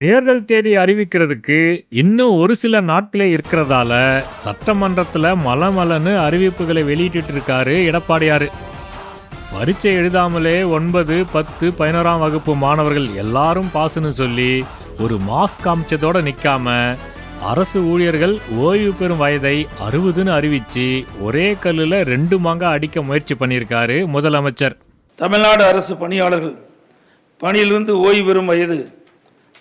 தேர்தல் தேதி அறிவிக்கிறதுக்கு இன்னும் ஒரு சில நாட்களே இருக்கிறதால சட்டமன்றத்துல மலமலன்னு அறிவிப்புகளை வெளியிட்டு இருக்காரு எடப்பாடியாரு. பரீட்சை எழுதாமலே ஒன்பது பத்து பதினோராம் வகுப்பு மாணவர்கள் எல்லாரும் பாசுன்னு சொல்லி ஒரு மாஸ்க் காமிச்சதோட நிற்காம அரசு ஊழியர்கள் ஓய்வு பெறும் வயதை அறுபதுன்னு அறிவிச்சு ஒரே கல்லுல ரெண்டு மாங்கா அடிக்க முயற்சி பண்ணியிருக்காரு முதலமைச்சர். தமிழ்நாடு அரசு பணியாளர்கள் பணியிலிருந்து ஓய்வு பெறும் வயது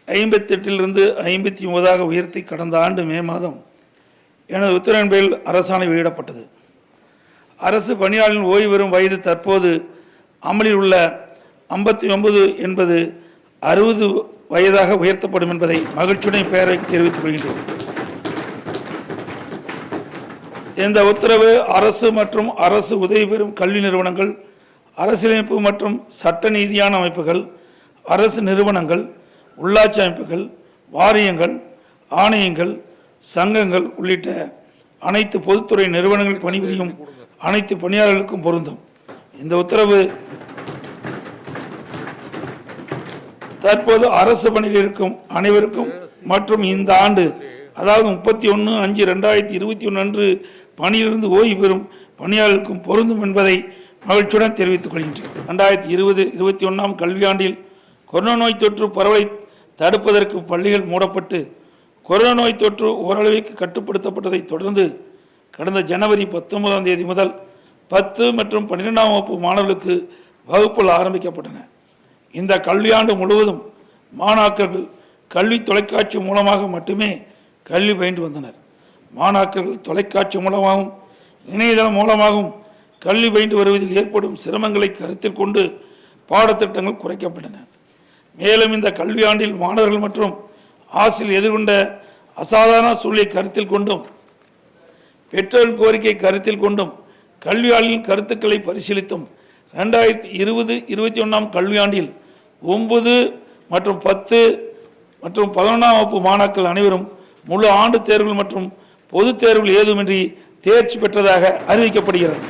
ஐம்பத்தெட்டிலிருந்து ஐம்பத்தி ஒன்பதாக உயர்த்தி கடந்த ஆண்டு மே மாதம் எனது உத்தரவின் பேரில் அரசாணை வெளியிடப்பட்டது. அரசு பணியாளர்களின் ஓய்வு பெறும் வயது தற்போது அமலில் உள்ள ஐம்பத்தி ஒன்பது என்பது அறுபது வயதாக உயர்த்தப்படும் என்பதை மகிழ்ச்சியுடன் பேரவைக்கு தெரிவித்துக் கொள்கின்றேன். இந்த உத்தரவு அரசு மற்றும் அரசு உதவி பெறும் கல்வி நிறுவனங்கள் அரசியலமைப்பு மற்றும் சட்ட நீதியான அமைப்புகள் அரசு நிறுவனங்கள் உள்ளாட்சி அமைப்புகள் வாரியங்கள் ஆணையங்கள் சங்கங்கள் உள்ளிட்ட அனைத்து பொதுத்துறை நிறுவனங்கள் பணிபுரியும் அனைத்து பணியாளர்களுக்கும் பொருந்தும். இந்த உத்தரவு தற்போது அரசு பணியில் இருக்கும் அனைவருக்கும் மற்றும் இந்த ஆண்டு அதாவது முப்பத்தி ஒன்று அஞ்சு ரெண்டாயிரத்தி இருபத்தி ஒன்று அன்று பணியிலிருந்து ஓய்வு பெறும் பணியாளர்களுக்கும் பொருந்தும் என்பதை மகிழ்ச்சியுடன் தெரிவித்துக் கொள்கின்றேன். ரெண்டாயிரத்தி இருபது இருபத்தி ஒன்றாம் கல்வியாண்டில் கொரோனா நோய் தொற்று பரவலை தடுப்பதற்கு பள்ளிகள் மூடப்பட்டு கொரோனா நோய் தொற்று ஓரளவிற்கு கட்டுப்படுத்தப்பட்டதை தொடர்ந்து கடந்த ஜனவரி பத்தொன்பதாம் தேதி முதல் பத்து மற்றும் பன்னிரெண்டாம் வகுப்பு மாணவர்களுக்கு வகுப்புகள் ஆரம்பிக்கப்பட்டன. இந்த கல்வியாண்டு முழுவதும் மாணாக்கர்கள் கல்வி தொலைக்காட்சி மூலமாக மட்டுமே கல்வி பயின்று வந்தனர். மாணாக்கர்கள் தொலைக்காட்சி மூலமாகவும் இணையதளம் மூலமாகவும் கல்வி பயின்று வருவதில் ஏற்படும் சிரமங்களை கருத்தில் கொண்டு பாடத்திட்டங்கள் குறைக்கப்பட்டன. மேலும் இந்த கல்வியாண்டில் மாணவர்கள் மற்றும் ஆசிரியர் எதிர்கொண்ட அசாதாரண சூழலை கருத்தில் கொண்டும் பெற்றோர் கோரிக்கை கருத்தில் கொண்டும் கல்வியாளர்களின் கருத்துக்களை பரிசீலித்தும் ரெண்டாயிரத்தி இருபது இருபத்தி ஒன்றாம் கல்வியாண்டில் ஒன்பது மற்றும் பத்து மற்றும் பதினொன்றாம் வகுப்பு மாணாக்கர் அனைவரும் முழு ஆண்டு தேர்வுகள் மற்றும் பொதுத் தேர்வுகள் ஏதுமின்றி தேர்ச்சி பெற்றதாக அறிவிக்கப்படுகிறது.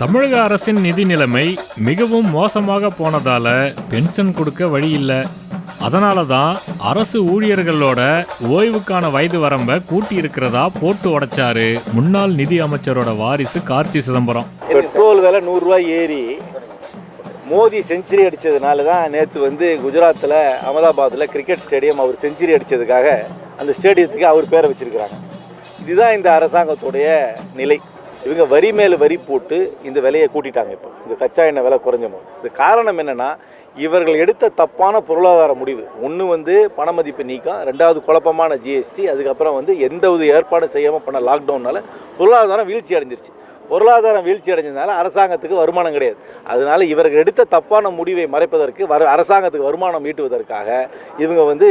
தமிழக அரசின் நிதி நிலைமை மிகவும் மோசமாக போனதால பென்ஷன் கொடுக்க வழி இல்லை. அதனால தான் அரசு ஊழியர்களோட ஓய்வுக்கான வயது வரம்பை கூட்டி இருக்கிறதா போட்டு உடைச்சாரு முன்னாள் நிதி அமைச்சரோட வாரிசு கார்த்தி சிதம்பரம். பெட்ரோல் விலை நூறுரூவா ஏறி மோடி செஞ்சுரி அடித்ததுனால தான் நேற்று வந்து குஜராத்தில் அகமதாபாத்தில் கிரிக்கெட் ஸ்டேடியம் அவர் செஞ்சுரி அடித்ததுக்காக அந்த ஸ்டேடியத்துக்கு அவர் பேரை வச்சிருக்கிறாங்க. இதுதான் இந்த அரசாங்கத்துடைய நிலை. இவங்க வரி மேல் வரி போட்டு இந்த விலையை கூட்டிட்டாங்க இப்போ. இந்த கச்சா எண்ணெய் விலை குறைஞ்சமோ இது காரணம் என்னென்னா இவர்கள் எடுத்த தப்பான பொருளாதார முடிவு. ஒன்று வந்து பண மதிப்பு நீக்கம் ரெண்டாவது குழப்பமான ஜிஎஸ்டி அதுக்கப்புறம் வந்து எந்த ஒரு ஏற்பாடும் செய்யாமல் பண்ண லாக்டவுனால் பொருளாதாரம் வீழ்ச்சி அடைஞ்சிருச்சு பொருளாதாரம் வீழ்ச்சி அடைஞ்சதுனால அரசாங்கத்துக்கு வருமானம் கிடையாது. அதனால இவர்கள் எடுத்த தப்பான முடிவை மறைப்பதற்கு வர அரசாங்கத்துக்கு வருமானம் ஈட்டுவதற்காக இவங்க வந்து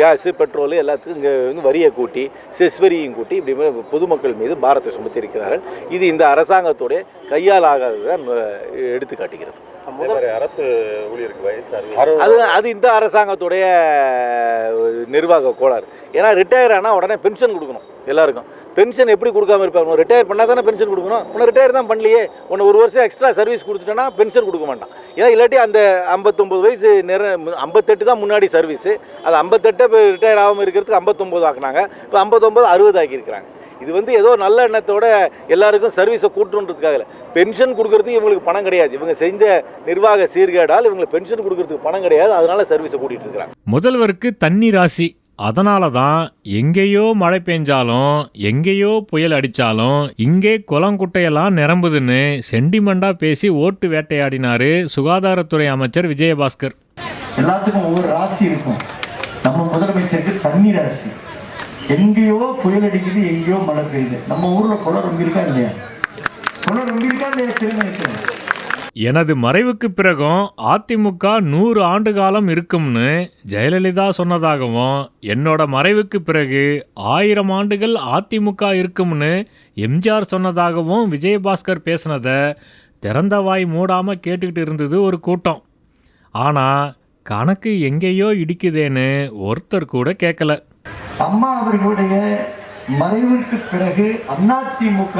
கேஸு பெட்ரோலு எல்லாத்துக்கும் இங்கே வந்து வரியை கூட்டி செஸ் வரியும் கூட்டி இப்படி பொதுமக்கள் மீது பாரத்தை சுமத்தி இருக்கிறார்கள். இது இந்த அரசாங்கத்துடைய கையால் ஆகாததான் எடுத்து காட்டுகிறது அரசு ஊழியருக்கு வயசு அது அது இந்த அரசாங்கத்துடைய நிர்வாக கோளாறு. ஏன்னா ரிட்டையர் ஆனால் உடனே பென்ஷன் கொடுக்கணும் எல்லாருக்கும். பென்ஷன் எப்படி கொடுக்காம இருப்பாங்க ரிட்டையர் பண்ணால் தானே பென்ஷன் கொடுக்கணும். உன்னை ரிட்டையர் தான் பண்ணலையே. உன்னை ஒரு வருஷம் எக்ஸ்ட்ரா சர்வீஸ் கொடுத்துட்டோன்னா பென்ஷன் கொடுக்க மாட்டான். ஏன்னா இல்லாட்டி அந்த ஐம்பத்தொம்பது வயசு நிற ஐம்பத்தெட்டு தான் முன்னாடி சர்வீஸு அது ஐம்பத்தெட்டு இப்போ ரிட்டையர் ஆகாமல் இருக்கிறதுக்கு ஐம்பத்தொம்போது ஆக்குனாங்க. இப்போ ஐம்பத்தொம்பது அறுபது ஆக்கியிருக்கிறாங்க. இது வந்து ஏதோ நல்ல எண்ணத்தோட எல்லாருக்கும் சர்வீஸை கூட்டுன்றதுக்காக இல்லை. பென்ஷன் கொடுக்கறதுக்கு இவங்களுக்கு பணம் கிடையாது. இவங்க செஞ்ச நிர்வாக சீர்கேடால் இவங்களுக்கு பென்ஷன் கொடுக்கறதுக்கு பணம் கிடையாது. அதனால சர்வீஸை கூட்டிட்டு இருக்கிறாங்க. முதல்வருக்கு தண்ணி ராசி. அதனால தான் எங்கேயோ மழை பெஞ்சாலும் எங்கேயோ புயல் அடித்தாலும் இங்கே குளங்குட்டையெல்லாம் நிரம்புதுன்னு சென்டிமெண்டாக பேசி ஓட்டு வேட்டையாடினாரு சுகாதாரத்துறை அமைச்சர் விஜயபாஸ்கர். எல்லாத்துக்கும் ஒவ்வொரு ராசி இருக்கும். நம்ம முதலமைச்சருக்கு தண்ணி ராசி எங்கேயோ புயல் அடிக்குது எங்கேயோ மழை பெய்யுது. நம்ம ஊரில் குளம் ரொம்ப இருக்கா இல்லையா? குளம் ரொம்ப இருக்கா இல்லையா? திரும்ப எனது மறைவுக்கு பிறகும் அதிமுக நூறு ஆண்டு காலம் இருக்கும்னு ஜெயலலிதா சொன்னதாகவும் என்னோட மறைவுக்கு பிறகு ஆயிரம் ஆண்டுகள் அதிமுக இருக்கும்னு எம்ஜிஆர் சொன்னதாகவும் விஜயபாஸ்கர் பேசினதை திறந்த வாய் மூடாமல் கேட்டுக்கிட்டு இருந்தது ஒரு கூட்டம். ஆனால் கணக்கு எங்கேயோ இடிக்குதேன்னு ஒருத்தர் கூட கேட்கல அம்மா அவர்களுடைய மறைவிற்கு பிறகு அதிமுக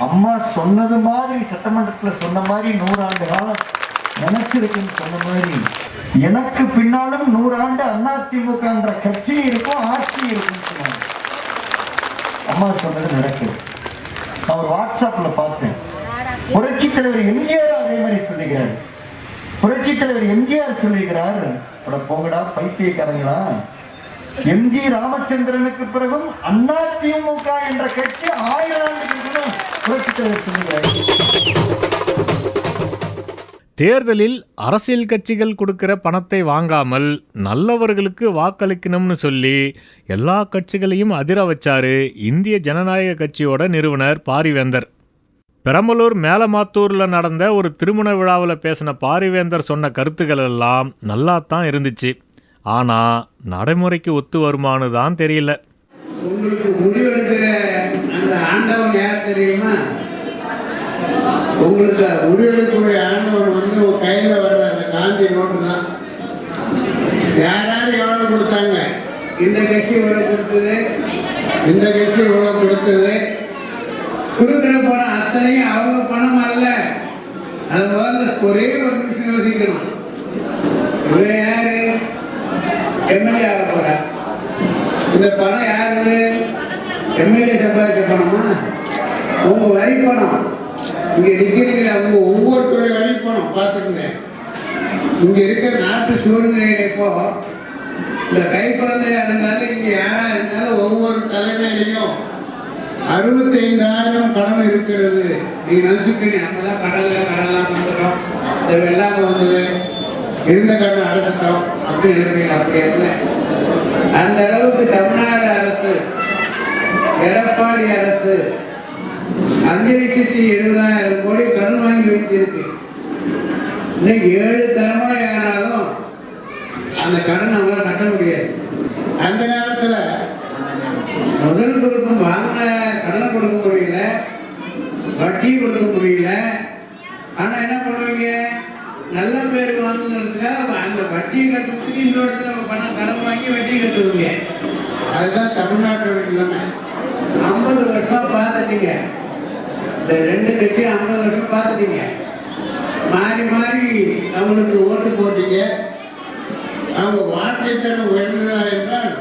அம்மா சொன்னது மாதிரி சட்டமன்றத்தில் சொன்ன மாதிரி நூறாண்டு காலம் நினைச்சிருக்குன்னு சொன்ன மாதிரி எனக்கு பின்னாலும் நூறாண்டு அதிமுகன்ற கட்சி இருக்கும் ஆட்சி இருக்கும் சொன்னாங்க. அம்மா சொன்னது நடக்குது. அவர் வாட்ஸ்அப்ல பார்த்தேன். புரட்சி தலைவர் எம்ஜிஆர் அதே மாதிரி சொல்லுகிறார் புரட்சி தலைவர் எம்ஜிஆர் சொல்லுகிறார் போங்கடா பைத்தியக்காரங்களா. எம்ஜி ராமச்சந்திரனுக்கு பிறகும் அண்ணா திமுக என்ற கட்சி ஆயிரம் ஆண்டு தேர்தலில் அரசியல் கட்சிகள் கொடுக்கிற பணத்தை வாங்காமல் நல்லவர்களுக்கு வாக்களிக்கணும்னு சொல்லி எல்லா கட்சிகளையும் அதிர வச்சாரு இந்திய ஜனநாயக கட்சியோட நிறுவனர் பாரிவேந்தர். பெரம்பலூர் மேலமாத்தூரில் நடந்த ஒரு திருமண விழாவில் பேசின பாரிவேந்தர் சொன்ன கருத்துக்கள் எல்லாம் நல்லா தான் இருந்துச்சு. ஆனால் நடைமுறைக்கு ஒத்து வருமானு தான் தெரியல. உங்களுக்கு முடிவெடுக்கிற அந்த ஆண்டவன் தெரியுமா? உங்களுக்கு முடிவெடுக்கக்கூடிய ஆண்டவன் வந்து உங்க கையில வர்ற அந்த காந்தி நோட்டு தான். யார் யார் எவ்வளவு கொடுத்தாங்க? இந்த கட்சி இவ்வளவு கொடுத்தது? இந்த கட்சி இவ்வளவு கொடுத்தது? கொடுக்குற பணம் அத்தனையும் அவங்க பணம் அல்ல அது முதல்ல ஒரே ஒரு நிமிஷம் யோசிக்கணும். இவன் யாரு? எம்எல்ஏ ஆக போற இந்த பணம் யாருது? எம்எல்ஏ சம்பாதிக்க பணமா? உங்க வரி பணம் இங்க நிக்கிறீங்களா உங்க ஒவ்வொருத்தருடைய வரி பணம் பார்த்துக்கங்க. இங்க இருக்கிற நாட்டு சூழ்நிலையில இப்போ இந்த கை குழந்தையா இருந்தாலும் இங்க யாரா இருந்தாலும் ஒவ்வொரு தலைமையிலையும் அறுபத்தைந்தாயிரம் கடன் இருக்கிறது. நீ நினைச்சுக்கிறீங்க நம்ம தான் கடல்ல கடலாம் வந்துட்டோம் வெள்ளாம வந்தது. இருந்த கடன் அடைச்சிட்டோம். அப்படின்னு நினைப்பீங்க அப்படி அந்த அளவுக்கு தமிழ்நாடு அரசு எடப்பாடி அரசு அஞ்சு லட்சத்தி எழுபதாயிரம் கோடி கடன் வாங்கி வைத்திருக்கு. இன்னைக்கு ஏழு தலைமுறை ஆனாலும் அந்த கடன் அவங்களால கட்ட முடியாது. அந்த நேரத்தில் முதல் கொடுக்கும் வாங்கின கடனை கொடுக்க முடியல வட்டி கொடுக்க முடியல. ஆனா என்ன பண்ணுவீங்க? நல்ல பேர் வாங்குறதுக்காக அந்த வட்டியை கட்டுறதுக்கு இந்த இடத்துல பணம் கடன் வாங்கி வட்டி கட்டுவீங்க. அதுதான் தமிழ்நாட்டோட நிலைமை. ஐம்பது வருஷமா பார்த்துட்டீங்க. இந்த ரெண்டு கட்டி ஐம்பது வருஷம் பார்த்துட்டீங்க. மாறி மாறி அவங்களுக்கு ஓட்டு போட்டீங்க. அவங்க வாழ்க்கை தரம் உயர்ந்ததா என்றால்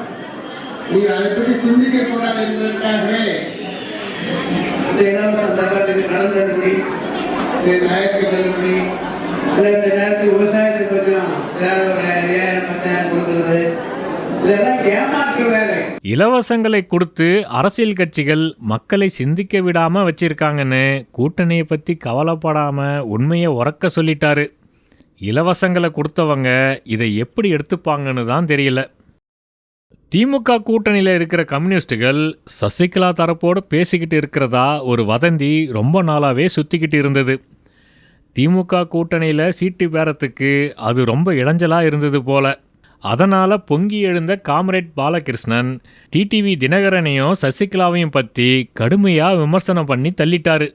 நீங்க அதை பற்றி சிந்திக்க கூடாது என்பதற்காகவே இந்த இலவச தகவலுக்கு நடந்தபடி தள்ளுபடி இந்த நகைக்கு தள்ளுபடி இல்லை இந்த நேரத்தில் விவசாயத்துக்கு கொஞ்சம் ஏதாவது ஒரு ஐயாயிரம் பத்தாயிரம் கொடுக்கறது இதெல்லாம் இலவசங்களை கொடுத்து அரசியல் கட்சிகள் மக்களை சிந்திக்க விடாம வச்சிருக்காங்கன்னு கூட்டணியை பத்தி கவலைப்படாம உண்மையை உறக்க சொல்லிட்டாரு. இலவசங்களை கொடுத்தவங்க இதை எப்படி எடுத்துப்பாங்கன்னு தான் தெரியல. திமுக கூட்டணியில் இருக்கிற கம்யூனிஸ்டுகள் சசிகலா தரப்போடு பேசிக்கிட்டு இருக்கிறதா ஒரு வதந்தி ரொம்ப நாளாகவே சுற்றிக்கிட்டு இருந்தது. திமுக கூட்டணியில் சீட்டு பேரத்துக்கு அது ரொம்ப இடைஞ்சலாக இருந்தது போல. அதனால் பொங்கி எழுந்த காம்ரேட் பாலகிருஷ்ணன் டிடிவி தினகரனையும் சசிகலாவையும் பற்றி கடுமையாக விமர்சனம் பண்ணி தள்ளிட்டாரு.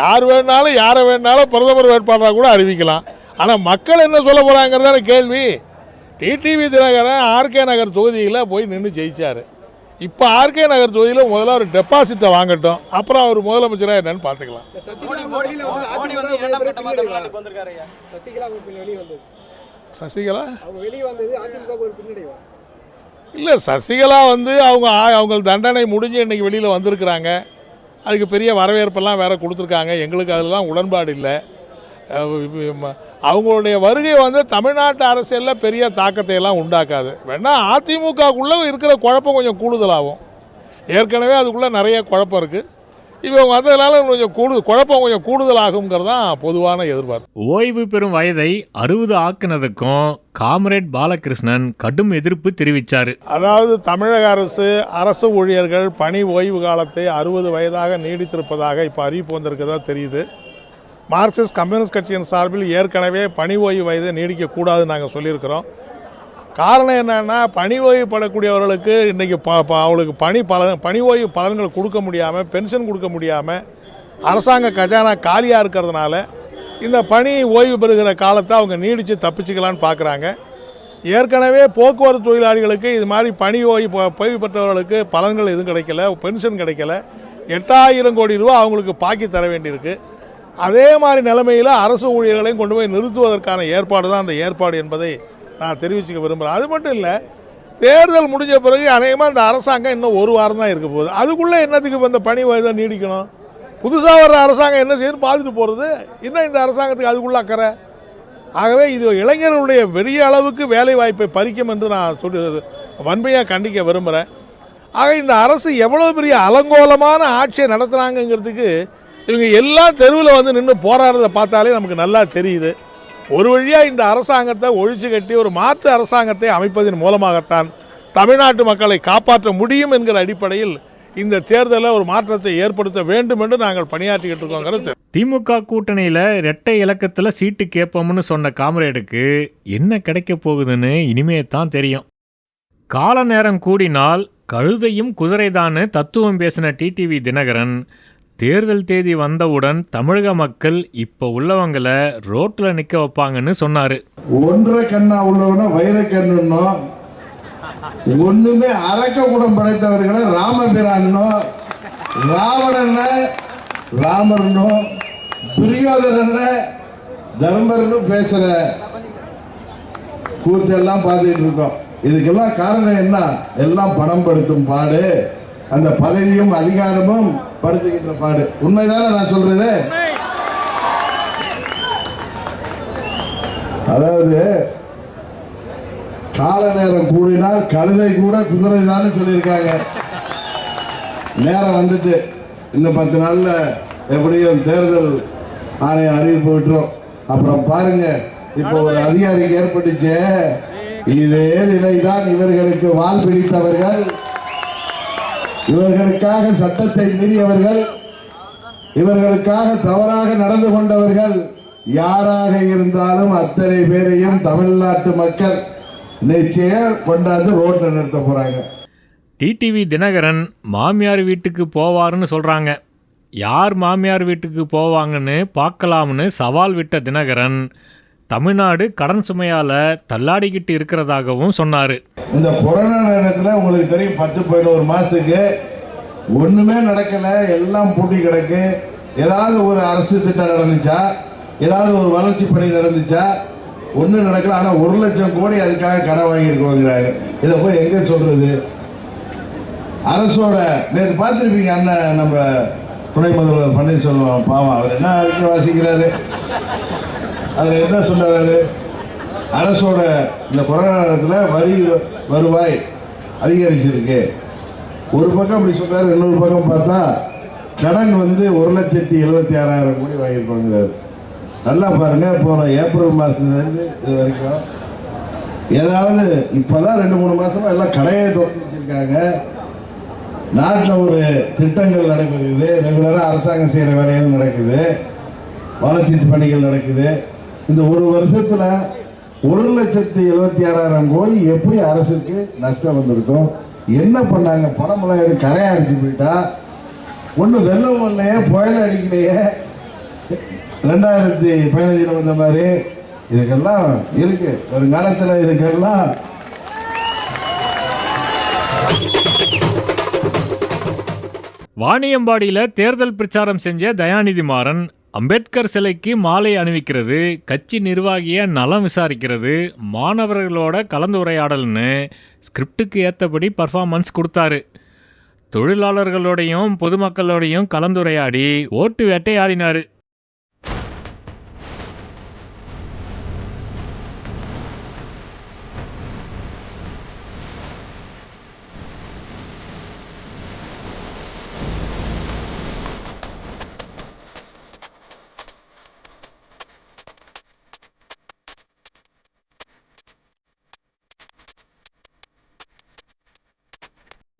யார் வேணாலும் யாரை வேணாலும் பிரதமர் வேட்பாளராக கூட அறிவிக்கலாம். ஆனால் மக்கள் என்ன சொல்ல போகிறாங்கிறதான கேள்வி. டிடிவி தினகரன் ஆர்கே நகர் தொகுதியில் போய் நின்று ஜெயிச்சார். இப்போ ஆர்கே நகர் தொகுதியில் முதல்ல ஒரு டெபாசிட்டை வாங்கட்டும். அப்புறம் அவர் முதலமைச்சராக என்னன்னு பார்த்துக்கலாம். சசிகலா? இல்லை சசிகலா வந்து அவங்க அவங்க தண்டனை முடிஞ்சு இன்னைக்கு வெளியில் வந்திருக்கிறாங்க. அதுக்கு பெரிய வரவேற்பெல்லாம் வேற கொடுத்துருக்காங்க. எங்களுக்கு அதெல்லாம் உடன்பாடு இல்லை. அவங்களுடைய வருகை வந்து தமிழ்நாட்டு அரசியலில் பெரிய தாக்கத்தை எல்லாம் உண்டாக்காது. வேணா அதிமுகக்குள்ளே இருக்கிற குழப்பம் கொஞ்சம் கூடுதலாகும். ஏற்கனவே அதுக்குள்ளே நிறைய குழப்பம் இருக்குது இவங்க வந்ததுனால கொஞ்சம் கூடு குழப்பம் கொஞ்சம் கூடுதலாகுங்கிறது தான் பொதுவான எதிர்பார்ப்பு. ஓய்வு பெறும் வயதை அறுபது ஆக்குனதுக்கும் காம்ரேட் பாலகிருஷ்ணன் கடும் எதிர்ப்பு தெரிவிச்சாரு. அதாவது தமிழக அரசு அரசு ஊழியர்கள் பணி ஓய்வு காலத்தை அறுபது வயதாக நீடித்திருப்பதாக இப்போ அறிவிப்பு வந்திருக்கதா தெரியுது. மார்க்சிஸ்ட் கம்யூனிஸ்ட் கட்சியின் சார்பில் ஏற்கனவே பணி ஓய்வு வயதை நீடிக்கக்கூடாதுன்னு நாங்கள் சொல்லியிருக்கிறோம். காரணம் என்னன்னா பணி ஓய்வு படக்கூடியவர்களுக்கு இன்றைக்கி ப ப- அவங்களுக்கு பணி பலன் பணி ஓய்வு பலன்கள் கொடுக்க முடியாமல் பென்ஷன் கொடுக்க முடியாமல் அரசாங்க கஜானா காலியாக இருக்கிறதுனால இந்த பணி ஓய்வு பெறுகிற காலத்தை அவங்க நீடித்து தப்பிச்சுக்கலான்னு பார்க்குறாங்க ஏற்கனவே போக்குவரத்து தொழிலாளிகளுக்கு இது மாதிரி பணி ஓய்வு ஓய்வு பெற்றவர்களுக்கு பலன்கள் எதுவும் கிடைக்கல பென்ஷன் கிடைக்கல. எட்டாயிரம் கோடி ரூபா அவங்களுக்கு பாக்கி தர வேண்டியிருக்கு. அதே மாதிரி நிலைமையில் அரசு ஊழியர்களையும் கொண்டு போய் நிறுத்துவதற்கான ஏற்பாடு தான் அந்த ஏற்பாடு என்பதை நான் தெரிவிச்சுக்க விரும்புகிறேன் அது மட்டும் இல்லை தேர்தல் முடிஞ்ச பிறகு அநேகமாக இந்த அரசாங்கம் இன்னும் ஒரு வாரம் தான் இருக்க போகுது. அதுக்குள்ளே என்னத்துக்கு இப்போ இந்த பணி வயதை நீடிக்கணும்? புதுசாக வர்ற அரசாங்கம் என்ன செய்யணும் பார்த்துட்டு போகிறது இன்னும் இந்த அரசாங்கத்துக்கு அதுக்குள்ள அக்கறை? ஆகவே இது இளைஞர்களுடைய பெரிய அளவுக்கு வேலை வாய்ப்பை பறிக்கும் என்று நான் சொல்லி வன்மையாக கண்டிக்க விரும்புகிறேன் ஆக இந்த அரசு எவ்வளோ பெரிய அலங்கோலமான ஆட்சியை நடத்துகிறாங்கங்கிறதுக்கு இவங்க எல்லாம் தெருவில் வந்து நின்று போராடுறதை பார்த்தாலே நமக்கு நல்லா தெரியுது. ஒரு வழியாக இந்த அரசாங்கத்தை ஒழிச்சு கட்டி ஒரு மாற்று அரசாங்கத்தை அமைப்பதன் மூலமாகத்தான் தமிழ்நாட்டு மக்களை காப்பாற்ற முடியும் என்கிற அடிப்படையில் இந்த தேர்தலில் ஒரு மாற்றத்தை ஏற்படுத்த வேண்டும் என்று நாங்கள் பணியாற்றிக்கிட்டு இருக்கோங்கிறது திமுக கூட்டணியில் இரட்டை இலக்கத்தில் சீட்டு கேட்போம்னு சொன்ன காம்ரேடுக்கு என்ன கிடைக்க போகுதுன்னு இனிமே தான் தெரியும். கால நேரம் கூடினால் கழுதையும் குதிரைதான்னு தத்துவம் பேசின டிடிவி தினகரன் தேர்தல் தேதி வந்தவுடன் தமிழக மக்கள் இப்போ உள்ளவங்களை ரோட்டில் நிற்க வைப்பாங்கன்னு சொன்னார். ஒன்றரை கண்ணா உள்ளவன வைர கண்ணுன்னும் ஒண்ணுமே அரக்க குடம் படைத்தவர்களை ராமபிரானோ ராவணன ராமர்னோ துரியோதனன தர்மர்னு பேசுற கூத்தெல்லாம் பார்த்துட்டு இருக்கோம். இதுக்கெல்லாம் காரணம் என்ன? எல்லாம் பணம் படுத்தும் பாடு. அந்த பதவியும் அதிகாரமும் படுத்துக்கின்ற பாடு உண்மைதானே நான் சொல்றது? அதாவது கால நேரம் கூடினால் கழுதை கூட குதிரை தான் சொல்லியிருக்காங்க. நேரம் வந்துட்டு இன்னும் பத்து நாளில் எப்படியும் தேர்தல் ஆணையம் அறிவிப்பு விட்டுரும். அப்புறம் பாருங்க இப்போ ஒரு அதிகாரிக்கு ஏற்பட்டுச்சு. இதே நிலைதான் இவர்களுக்கு வால் பிடித்தவர்கள். இவர்களுக்காக சட்டத்தை மீறியவர்கள் இவர்களுக்காக தவறாக நடந்து கொண்டவர்கள் யாராக இருந்தாலும் அத்தனை பேரையும் தமிழ்நாட்டு மக்கள் நிச்சயம் கொண்டாந்து ரோட்டில் நிறுத்த போறாங்க. டிடிவி தினகரன் மாமியார் வீட்டுக்கு போவாருன்னு சொல்கிறாங்க யார் மாமியார் வீட்டுக்கு போவாங்கன்னு பார்க்கலாம்னு சவால் விட்ட தினகரன் தமிழ்நாடு கடன் சுமையால் தள்ளாடிக்கிட்டு இருக்கிறதாகவும் சொன்னார். இந்த கொரோனா நேரத்தில் உங்களுக்கு தெரியும் பத்து பதினோரு மாசத்துக்கு ஒண்ணுமே நடக்கல எல்லாம் பூட்டி கிடக்கு. ஏதாவது ஒரு அரசு திட்டம் நடந்துச்சா? ஏதாவது ஒரு வளர்ச்சி பணி நடந்துச்சா? ஒன்றும் நடக்கல ஆனால் ஒரு லட்சம் கோடி அதுக்காக கடன் வாங்கியிருக்கோங்கிறாங்க இதை போய் எங்கே சொல்றது? அரசோட நேற்று பார்த்துருப்பீங்க அண்ணன் நம்ம துணை முதல்வர் பன்னீர்செல்வம் பாவம் அவர் என்ன அறிக்கை வாசிக்கிறாரு? அதில் என்ன சொன்னார் அரசோட இந்த கொரோனா நேரத்தில் வரி வருவாய் அதிகரிச்சிருக்கு. ஒரு பக்கம் அப்படி சொன்னார் இன்னொரு பக்கம் பார்த்தா கடன் வந்து ஒரு லட்சத்தி எழுபத்தி ஆறாயிரம் கோடி வாங்கியிருப்பாங்கிறார் நல்லா பாருங்கள் போன ஏப்ரல் மாதத்துலேருந்து இது வரைக்கும் ஏதாவது இப்போ தான் ரெண்டு மூணு மாதமாக எல்லாம் கடையை திறந்து வச்சிருக்காங்க. நாட்டில் ஒரு திட்டங்கள் நடைபெறுகிறது ரெகுலராக அரசாங்கம் செய்கிற வேலைகள் நடக்குது. வளர்ச்சி பணிகள் நடக்குது. இந்த ஒரு வருஷத்துல ஒரு லட்சத்தி எழுபத்தி ஆறாயிரம் கோடி எப்படி அரசுக்கு நஷ்டம் வந்திருக்கும் என்ன பண்ணாங்க? பணமெல்லாம் எடுத்து கரையா அடிச்சு போயிட்டா. ஒன்றும் வெள்ளம் வரலையே புயல் அடிக்கலையே. ரெண்டாயிரத்தி பதினஞ்சில் வந்த மாதிரி. இதுக்கெல்லாம் இருக்கு. வருங்காலத்தில் இதுக்கெல்லாம். வாணியம்பாடியில் தேர்தல் பிரச்சாரம் செஞ்ச தயாநிதி மாறன் அம்பேத்கர் சிலைக்கு மாலை அணிவிக்கிறது கட்சி நிர்வாகிய நலம் விசாரிக்கிறது மாணவர்களோட கலந்துரையாடல்னு ஸ்கிரிப்டுக்கு ஏற்றபடி பர்ஃபார்மன்ஸ் கொடுத்தாரு. தொழிலாளர்களோடையும் பொதுமக்களோடையும் கலந்துரையாடி ஓட்டு வேட்டையாடினார்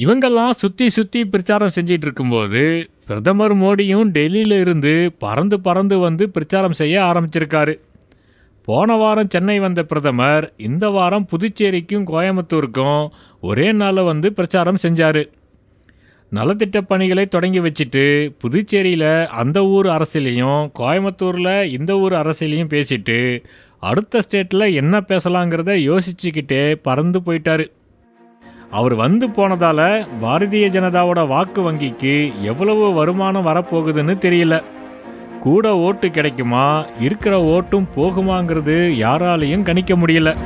இவங்கெல்லாம் சுற்றி சுற்றி பிரச்சாரம் செஞ்சிட்டு இருக்கும்போது பிரதமர் மோடியும் டெல்லியில் இருந்து பறந்து பறந்து வந்து பிரச்சாரம் செய்ய ஆரம்பிச்சிருக்காரு. போன வாரம் சென்னை வந்த பிரதமர் இந்த வாரம் புதுச்சேரிக்கும் கோயம்புத்தூருக்கும் ஒரே நாளில் வந்து பிரச்சாரம் செஞ்சார். நலத்திட்ட பணிகளை தொடங்கி வச்சுட்டு புதுச்சேரியில் அந்த ஊர் அரசிலையும் கோயம்புத்தூரில் இந்த ஊர் அரசிலையும் பேசிட்டு அடுத்த ஸ்டேட்டில் என்ன பேசலாங்கிறத யோசிச்சுக்கிட்டே பறந்து போயிட்டாரு. அவர் வந்து போனதால பாரதிய ஜனதாவோட வாக்கு வங்கிக்கு எவ்வளவு வருமானம் வரப்போகுதுன்னு தெரியல. கூட ஓட்டு கிடைக்குமா? இருக்கிற ஓட்டும் போகுமாங்கிறது யாராலையும் கணிக்க முடியல.